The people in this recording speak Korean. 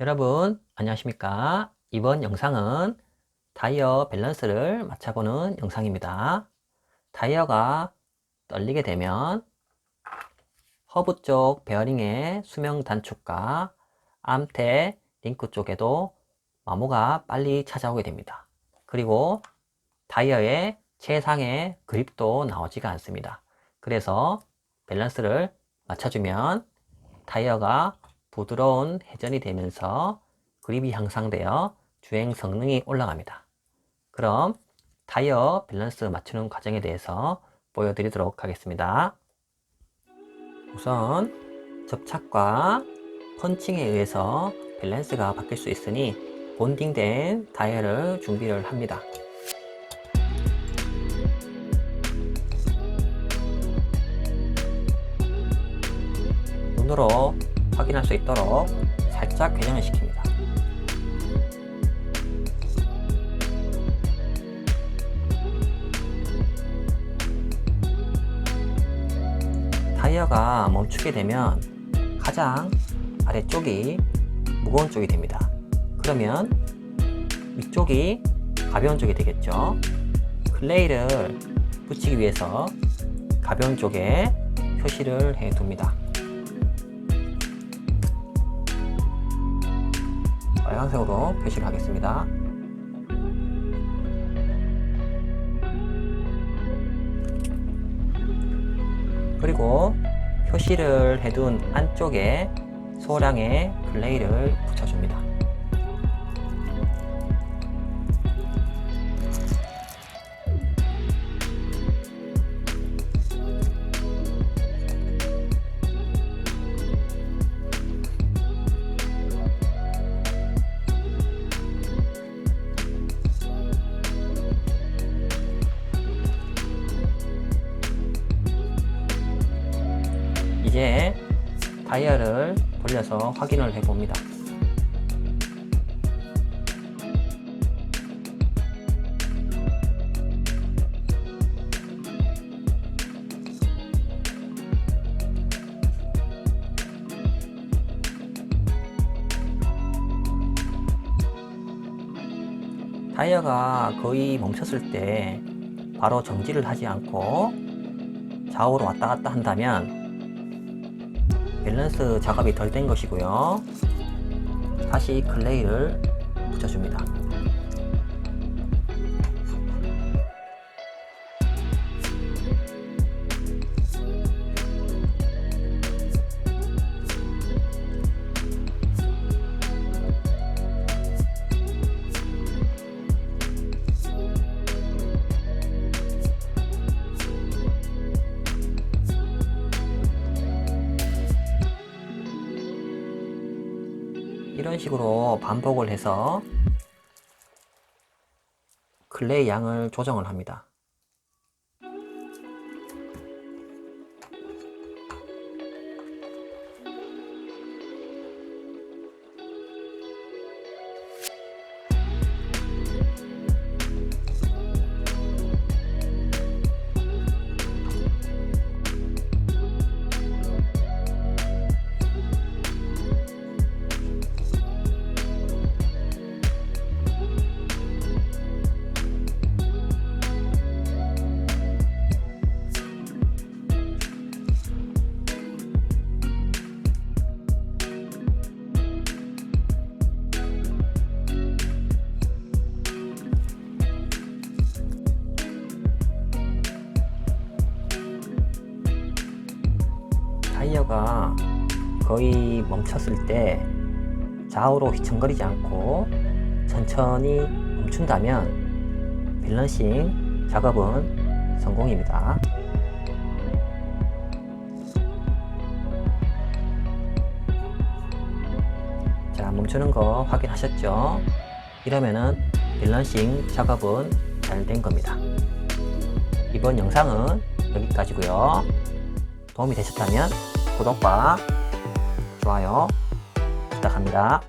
여러분 안녕하십니까? 이번 영상은 타이어 밸런스를 맞춰보는 영상입니다. 타이어가 떨리게 되면 허브 쪽 베어링의 수명 단축과 암태 링크 쪽에도 마모가 빨리 찾아오게 됩니다. 그리고 타이어의 최상의 그립도 나오지가 않습니다. 그래서 밸런스를 맞춰주면 타이어가 부드러운 회전이 되면서 그립이 향상되어 주행 성능이 올라갑니다. 그럼 타이어 밸런스 맞추는 과정에 대해서 보여드리도록 하겠습니다. 우선 접착과 펀칭에 의해서 밸런스가 바뀔 수 있으니 본딩된 타이어를 준비를 합니다. 눈으로 확인할 수 있도록 살짝 회전을 시킵니다. 타이어가 멈추게 되면 가장 아래쪽이 무거운 쪽이 됩니다. 그러면 위쪽이 가벼운 쪽이 되겠죠. 클레이를 붙이기 위해서 가벼운 쪽에 표시를 해 둡니다. 빨간색으로 표시를 하겠습니다. 그리고 표시를 해둔 안쪽에 소량의 클레이를 붙여줍니다. 이제 다이얼을 돌려서 확인을 해 봅니다. 타이어가 거의 멈췄을 때 바로 정지를 하지 않고 좌우로 왔다 갔다 한다면 밸런스 작업이 덜 된 것이고요. 다시 클레이를 붙여줍니다. 이런 식으로 반복을 해서 클레이 양을 조정을 합니다. 타이어가 거의 멈췄을 때 좌우로 휘청거리지 않고 천천히 멈춘다면 밸런싱 작업은 성공입니다. 자, 멈추는 거 확인하셨죠? 이러면은 밸런싱 작업은 잘 된 겁니다. 이번 영상은 여기까지고요. 도움이 되셨다면 구독과 좋아요 부탁합니다.